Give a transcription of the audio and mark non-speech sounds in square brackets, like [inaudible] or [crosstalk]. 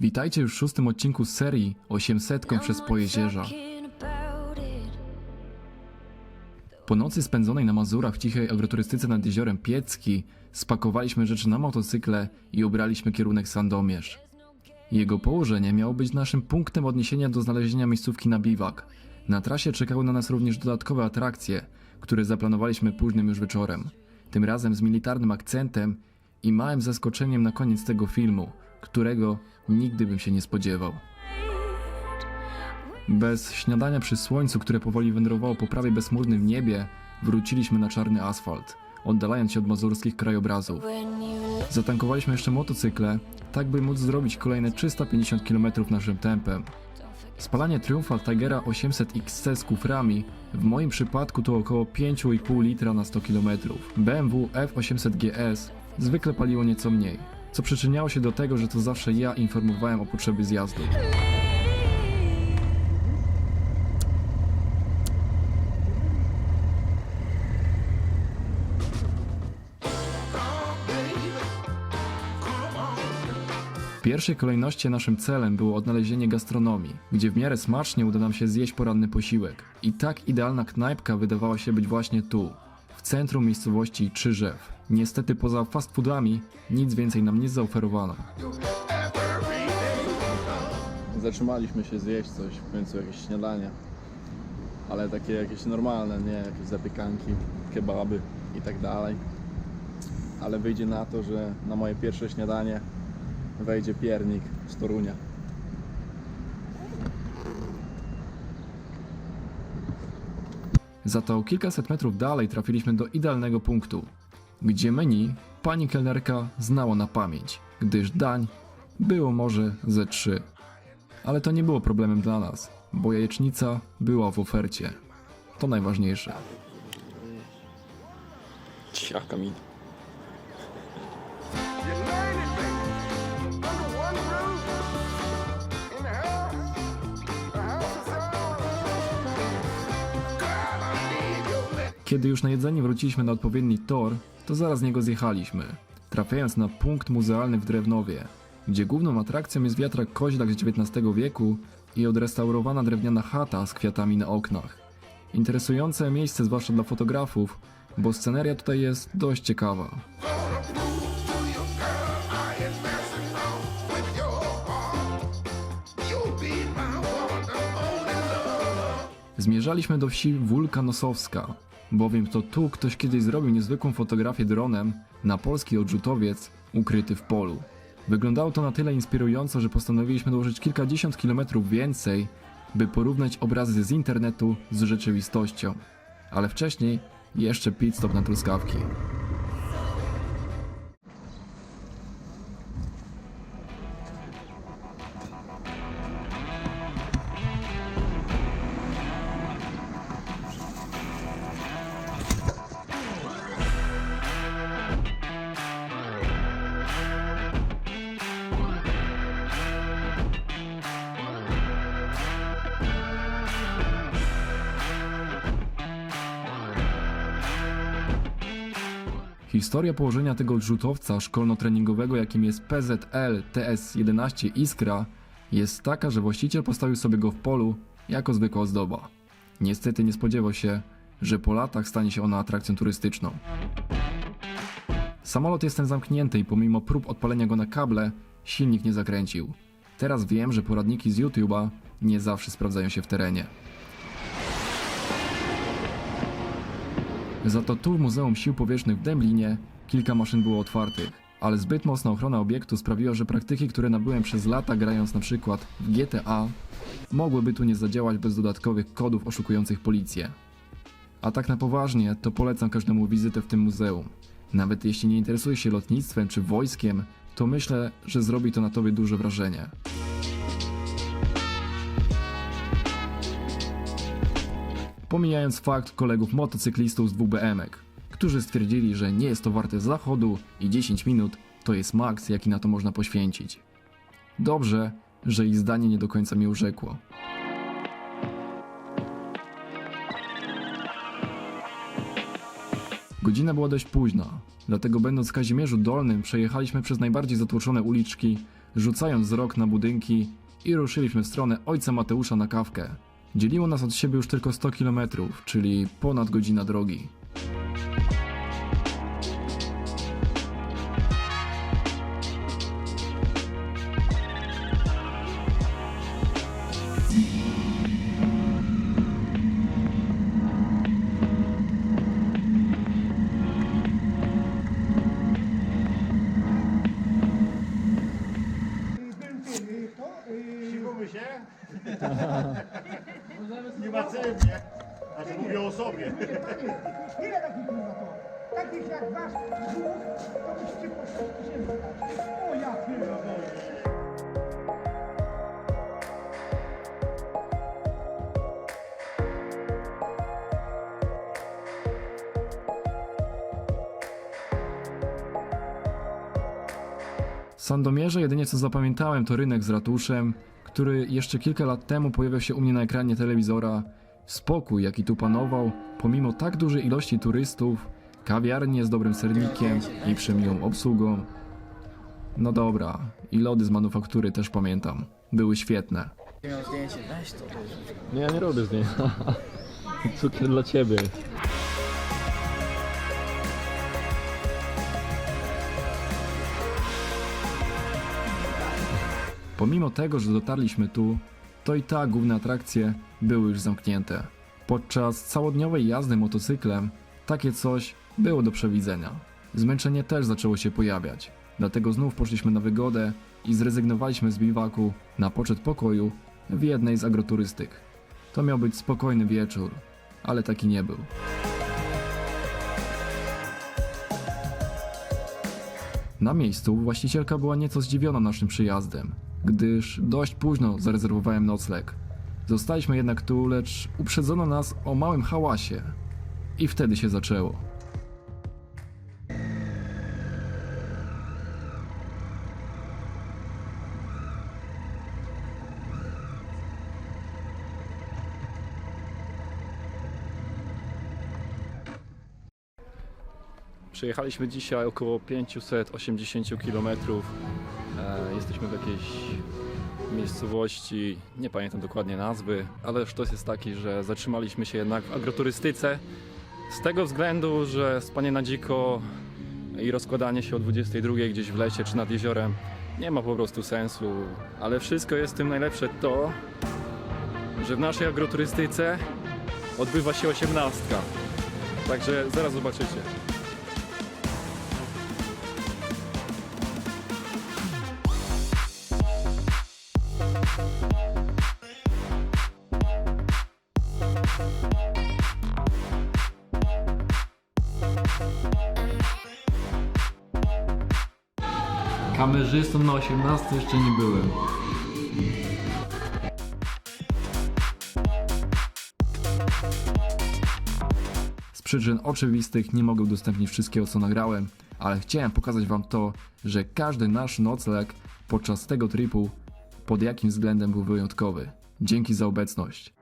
Witajcie już w szóstym odcinku serii 800 przez Pojezierza. Po nocy spędzonej na Mazurach w cichej agroturystyce nad jeziorem Piecki spakowaliśmy rzeczy na motocykle i obraliśmy kierunek Sandomierz. Jego położenie miało być naszym punktem odniesienia do znalezienia miejscówki na biwak. Na trasie czekały na nas również dodatkowe atrakcje, które zaplanowaliśmy późnym już wieczorem. Tym razem z militarnym akcentem i małym zaskoczeniem na koniec tego filmu, którego nigdy bym się nie spodziewał. Bez śniadania przy słońcu, które powoli wędrowało po prawie bezchmurnym niebie, wróciliśmy na czarny asfalt, oddalając się od mazurskich krajobrazów. Zatankowaliśmy jeszcze motocykle, tak by móc zrobić kolejne 350 km naszym tempem. Spalanie Triumphal Tigera 800 XC z kuframi w moim przypadku to około 5,5 litra na 100 km. BMW F800 GS zwykle paliło nieco mniej, co przyczyniało się do tego, że to zawsze ja informowałem o potrzebie zjazdu. W pierwszej kolejności naszym celem było odnalezienie gastronomii, gdzie w miarę smacznie uda nam się zjeść poranny posiłek. I tak idealna knajpka wydawała się być właśnie tu, w centrum miejscowości Czyżew. Niestety poza fast foodami nic więcej nam nie zaoferowano. Zatrzymaliśmy się zjeść coś, w końcu jakieś śniadanie. Ale takie jakieś normalne, nie jakieś zapiekanki, kebaby i tak dalej. Ale wyjdzie na to, że na moje pierwsze śniadanie wejdzie piernik z Torunia. Za to kilkaset metrów dalej trafiliśmy do idealnego punktu, gdzie menu pani kelnerka znała na pamięć, gdyż dań było może ze trzy. Ale to nie było problemem dla nas, bo jajecznica była w ofercie. To najważniejsze. Ciaka mi. Kiedy już na jedzenie wróciliśmy na odpowiedni tor, to zaraz z niego zjechaliśmy, trafiając na punkt muzealny w Drewnowie, gdzie główną atrakcją jest wiatrak koźlak z XIX wieku i odrestaurowana drewniana chata z kwiatami na oknach. Interesujące miejsce zwłaszcza dla fotografów, bo sceneria tutaj jest dość ciekawa. Zmierzaliśmy do wsi Wulkanosowska, bowiem to tu ktoś kiedyś zrobił niezwykłą fotografię dronem na polski odrzutowiec ukryty w polu. Wyglądało to na tyle inspirująco, że postanowiliśmy dołożyć kilkadziesiąt kilometrów więcej, by porównać obrazy z internetu z rzeczywistością. Ale wcześniej jeszcze pit stop na truskawki. Historia położenia tego odrzutowca szkolno-treningowego, jakim jest PZL TS-11 Iskra, jest taka, że właściciel postawił sobie go w polu jako zwykła ozdoba. Niestety nie spodziewał się, że po latach stanie się ona atrakcją turystyczną. Samolot jest ten zamknięty i pomimo prób odpalenia go na kable, silnik nie zakręcił. Teraz wiem, że poradniki z YouTube'a nie zawsze sprawdzają się w terenie. Za to tu w Muzeum Sił Powietrznych w Demlinie kilka maszyn było otwartych, ale zbyt mocna ochrona obiektu sprawiła, że praktyki, które nabyłem przez lata grając na przykład w GTA, mogłyby tu nie zadziałać bez dodatkowych kodów oszukujących policję. A tak na poważnie, to polecam każdemu wizytę w tym muzeum. Nawet jeśli nie interesuje się lotnictwem czy wojskiem, to myślę, że zrobi to na tobie duże wrażenie. Pomijając fakt kolegów motocyklistów z WBM-ek, którzy stwierdzili, że nie jest to warte zachodu i 10 minut to jest maks, jaki na to można poświęcić. Dobrze, że ich zdanie nie do końca mnie urzekło. Godzina była dość późna, dlatego będąc w Kazimierzu Dolnym przejechaliśmy przez najbardziej zatłoczone uliczki rzucając wzrok na budynki i ruszyliśmy w stronę ojca Mateusza na kawkę. Dzieliło nas od siebie już tylko 100 km, czyli ponad godzina drogi. Siwamy się? [laughs] Nie ma cennie. Znaczy mówię o sobie. Ile takich kurwa to? Takich jak wasz dwóch, to byście po 100 tysięcy dać. O ja pierdolę. Sandomierze jedynie co zapamiętałem to rynek z ratuszem, który jeszcze kilka lat temu pojawiał się u mnie na ekranie telewizora. Spokój, jaki tu panował, pomimo tak dużej ilości turystów, kawiarnie z dobrym sernikiem i przemiłą obsługą. No dobra, i lody z manufaktury też pamiętam. Były świetne. Nie, ja nie robię z niej. [laughs] Cukier dla ciebie. Pomimo tego, że dotarliśmy tu, to i tak główne atrakcje były już zamknięte. Podczas całodniowej jazdy motocyklem takie coś było do przewidzenia. Zmęczenie też zaczęło się pojawiać, dlatego znów poszliśmy na wygodę i zrezygnowaliśmy z biwaku na poczet pokoju w jednej z agroturystyk. To miał być spokojny wieczór, ale taki nie był. Na miejscu właścicielka była nieco zdziwiona naszym przyjazdem, gdyż dość późno zarezerwowałem nocleg. Zostaliśmy jednak tu, lecz uprzedzono nas o małym hałasie. I wtedy się zaczęło. Przejechaliśmy dzisiaj około 580 km. E, jesteśmy w jakiejś miejscowości, nie pamiętam dokładnie nazwy, ale sztos jest taki, że zatrzymaliśmy się jednak w agroturystyce. Z tego względu, że spanie na dziko i rozkładanie się o 22 gdzieś w lesie czy nad jeziorem nie ma po prostu sensu. Ale wszystko jest tym najlepsze to, że w naszej agroturystyce odbywa się osiemnastka. Także zaraz zobaczycie. Kamerzystą na 18 jeszcze nie byłem. Z przyczyn oczywistych nie mogę udostępnić wszystkiego co nagrałem, ale chciałem pokazać wam to, że każdy nasz nocleg podczas tego tripu pod jakim względem był wyjątkowy. Dzięki za obecność.